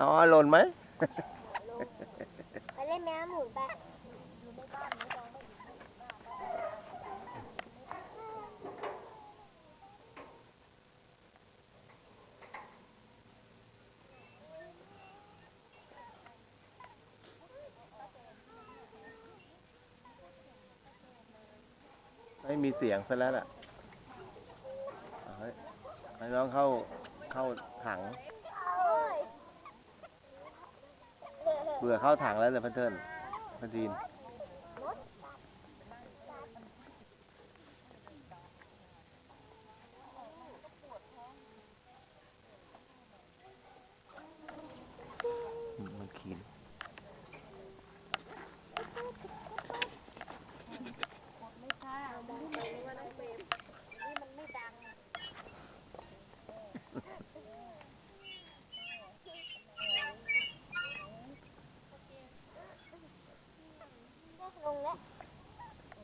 อ๋อหล่นไหมไปเล่นแมวหมุนไปไม่มีเสียงซะแล้วล่ะเอาให้ให้น้องเข้าเข้าถัง เบื่อเข้าถังแล้วเลยพันเพื่อนพันทีนมัน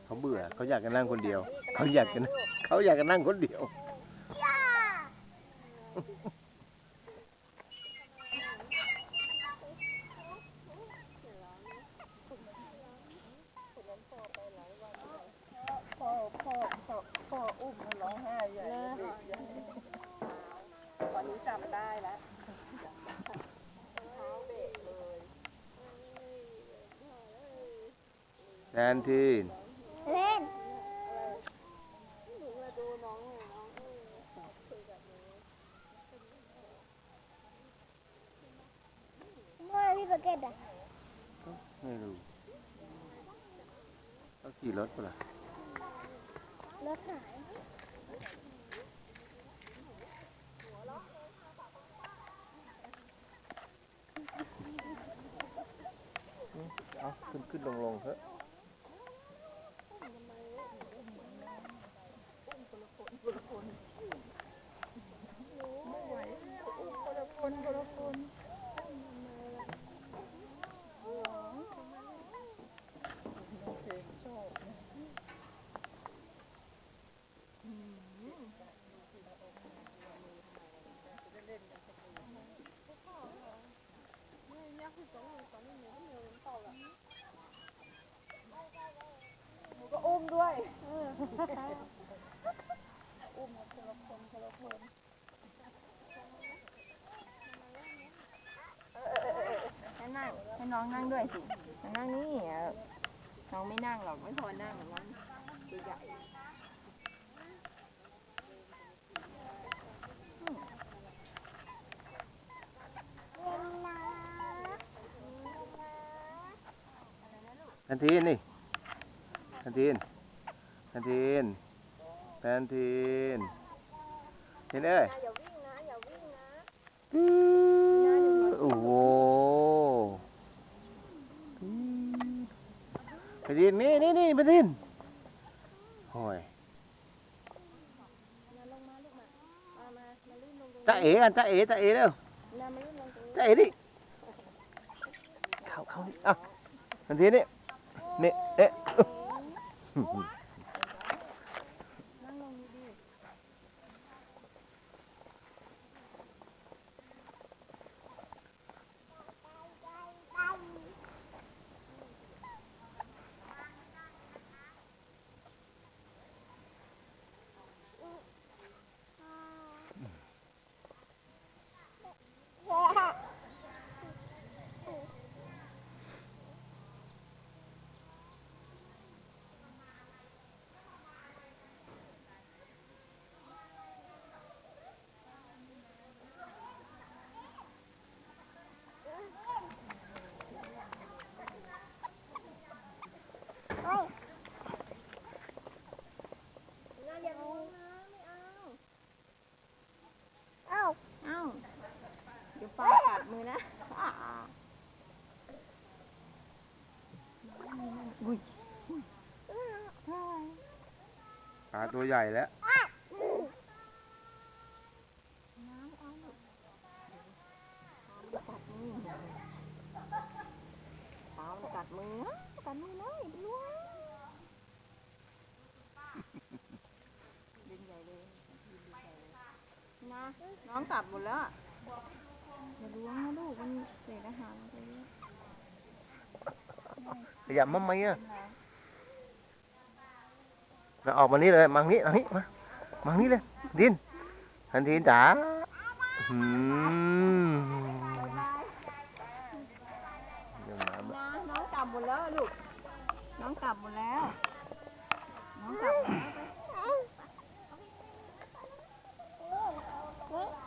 เขาเบื่อ เขาอยากจะนั่งคนเดียว เขาอยากจะนั่งเขาอยากจะนั่งคนเดียวย่าพ่อพ่อพ่อพ่ออุ้มมันร้องไห้ใหญ่เลยตอนนี้จำได้แล้วแทนทีน เล่นเมื่อพี่ประเกตอะไม่รู้เขาขี่รถปะล่ะรถหายเอาขึ้นขึ้นลงลงเถอะ หนูก็อุ้มด้วยให้นั่งให้น้องนั่งด้วยสิมานั่งนี่เออน้องไม่นั่งหรอกไม่พอนั่งหรอกน้องตัวใหญ่แทนทีนนี่แทนทีนแทนทีนแทนทีนเห็นเอ้ยอย่าวิ่งนะอย่าวิ่งนะโอ้โหแทนทีนนี่นี่นี่แทน ทีนโอ้ยจ้าเอ๋กันจ้าเอ๋จ้าเอ๋เร็วจ้าเอ๋ดิเข้าเข้านี่อะทัน ทีนี่นี่เอ๊ะ เอ้า เอ้าเดี๋ยวปลากัดมือนะอ่าอุ้ยปลาตัวใหญ่แล้ว น้ำเอาลูกกัดมือปลามันกัดมือนะกัดมือเลยดูว่าดึงใหญ่เลยดึงใหญ่เลย นะ น้องกลับหมดแล้ว อะอย่าล้วงนะลูกมันเศษอาหารไปเยอะขยับมาไหมอะมาออกมานี่เลยมานี้มานี้มามานี้เลย ดินทันทีจ๋าอืมเดี๋ยวน้ำนะน้องกลับหมดแล้วลูก น้องกลับหมดแล้ว น้องกลับหมดแล้วไป